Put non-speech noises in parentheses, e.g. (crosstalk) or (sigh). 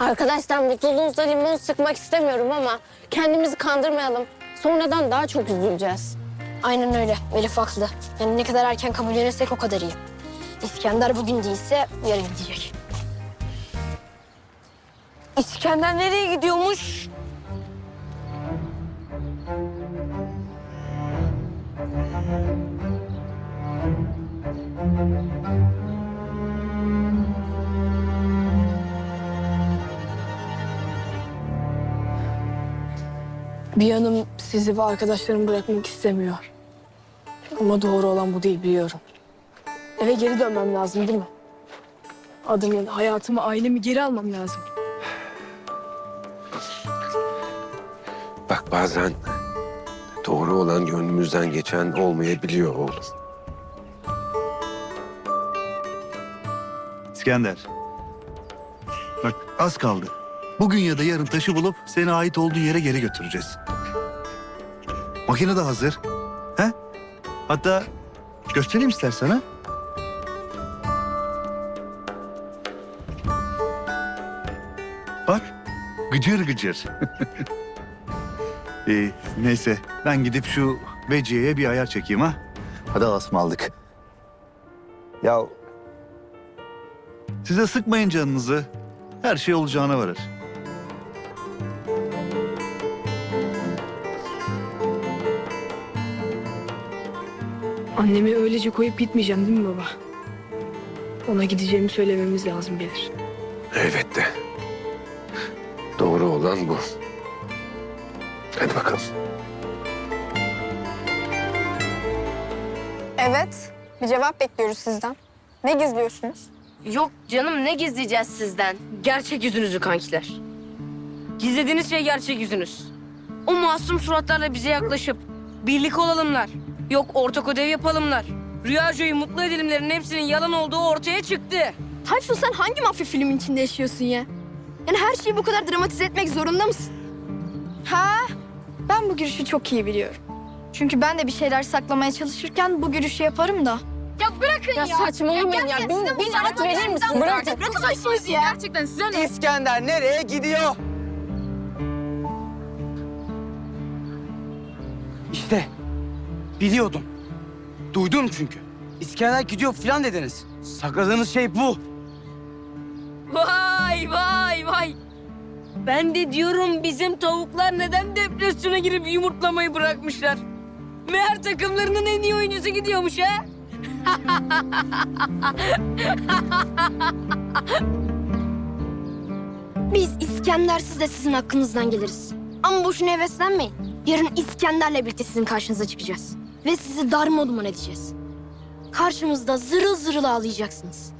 Arkadaşlar mutluluğunuzda limon sıkmak istemiyorum ama kendimizi kandırmayalım. Sonradan daha çok üzüleceğiz. Aynen öyle. Elif haklı. Yani ne kadar erken kabullenirsek o kadar iyi. İskender bugün değilse yarın gidecek. İskender nereye gidiyormuş? Bir yanım sizi ve arkadaşlarımı bırakmak istemiyor. Ama doğru olan bu değil biliyorum. Eve geri dönmem lazım değil mi? Adımı, hayatımı, ailemi geri almam lazım. Bak bazen doğru olan gönlümüzden geçen olmayabiliyor oğlum. İskender. Bak az kaldı. Bugün ya da yarın taşı bulup seni ait olduğu yere geri götüreceğiz. Makine de hazır. He? Hatta göstereyim istersen ha? Bak gıcır gıcır. (laughs) ee, neyse ben gidip şu Veciye'ye bir ayar çekeyim ha. Hadi asmaldık. Ya Size sıkmayın canınızı. Her şey olacağına varır. Annemi öylece koyup gitmeyeceğim değil mi baba? Ona gideceğimi söylememiz lazım bilir. Elbette. Doğru olan bu. Hadi bakalım. Evet, bir cevap bekliyoruz sizden. Ne gizliyorsunuz? Yok canım ne gizleyeceğiz sizden? Gerçek yüzünüzü kankiler. Gizlediğiniz şey gerçek yüzünüz. O masum suratlarla bize yaklaşıp birlik olalımlar. Yok ortak ödev yapalımlar. Rüya Joy'u mutlu edelimlerin hepsinin yalan olduğu ortaya çıktı. Tayfun sen hangi mafya filmin içinde yaşıyorsun ya? Yani her şeyi bu kadar dramatize etmek zorunda mısın? Ha, ben bu gülüşü çok iyi biliyorum. Çünkü ben de bir şeyler saklamaya çalışırken bu gülüşü yaparım da. Ya bırakın Ya, saçmalamayın ya. Bir, bir rahat verir misin? Bırakın. Bırakın başınızı ya. Gerçekten size ne? İskender nereye gidiyor? İşte biliyordum. Duydum çünkü. İskender gidiyor falan dediniz. Sakladığınız şey bu. Vay vay vay. Ben de diyorum bizim tavuklar neden depresyona girip yumurtlamayı bırakmışlar. Meğer takımlarının en iyi oyuncusu gidiyormuş ha. (laughs) Biz İskendersiz de sizin hakkınızdan geliriz. Ama boşuna heveslenmeyin. Yarın İskender'le birlikte sizin karşınıza çıkacağız. Ve sizi darmadağın edeceğiz. Karşımızda zırıl zırıl ağlayacaksınız.